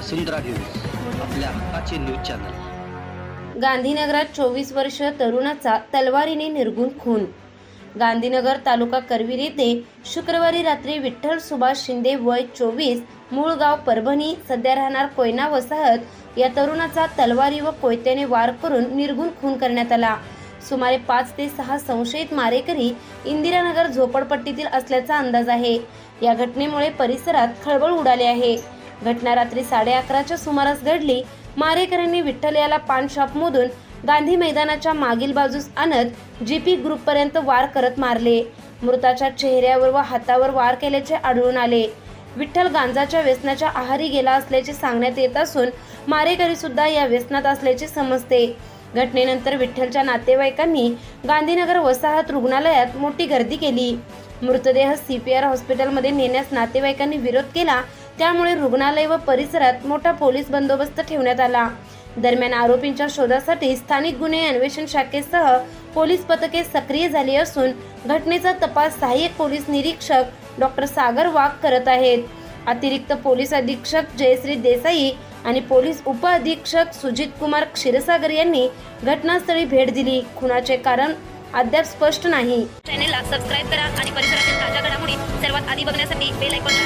वसुंधरा news आपल्या हक्काचे news channel. गांधीनगरात चोवीस वर्ष तरुणाचा तलवारीने निर्गुण खून. गांधीनगर तालुका करवीर येथे शुक्रवारी रात्री विठ्ठल सुभाष शिंदे वय चोवीस मूळ गाव परभणी सध्या राहणार कोयना वसाहत या तरुणाचा तलवारी व कोयत्याने वार करून निर्गुण खून करण्यात आला. सुमारे पाच ते सहा संशयित मारेकरी इंदिरानगर झोपडपट्टीतील असल्याचा अंदाज आहे. या घटनेमुळे परिसरात खळबळ उडाली आहे. घटना रात्री साडे अकराच्या सुमारास घडली. मारेकऱ्यांनी विठ्ठल याला पान शॉपमधून गांधी मैदानाच्या मागील बाजूस आणत जीपी ग्रुपपर्यंत वार करत मारले. मृताच्या चेहऱ्यावर व हातावर वार केल्याचे आढळून आले. विठ्ठल गांजाच्या व्यसनाच्या आहारी गेला असल्याचे सांगण्यात येत असून मारेकरी सुद्धा या व्यसनात असल्याचे समजते. घटनेनंतर विठ्ठलच्या नातेवाईकांनी गांधीनगर वसाहत रुग्णालयात मोठी गर्दी केली. मृतदेह सीपीआर हॉस्पिटलमध्ये नेण्यास नातेवाईकांनी विरोध केला त्यामुळे रुग्णालय व परिसरात मोठा पोलीस बंदोबस्त ठेवण्यात आला. दरम्यान आरोपींच्या शोधासाठी स्थानिक गुन्हे अन्वेषण शाखेसह पोलीस पथके सक्रिय झाली असून घटनेचा तपास सहाय्यक पोलीस निरीक्षक डॉक्टर सागर वाघ करत आहेत. अतिरिक्त पोलीस अधीक्षक जयश्री देसाई आणि पोलीस उपअधीक्षक सुजित कुमार क्षीरसागर यांनी घटनास्थळी भेट दिली. खुनाचे कारण अद्याप स्पष्ट नाही. चॅनेलला सबस्क्राईब करा आणि परिसरातील ताज्या घडामोडी सर्वात आधी बघण्यासाठी बेल आयकॉनला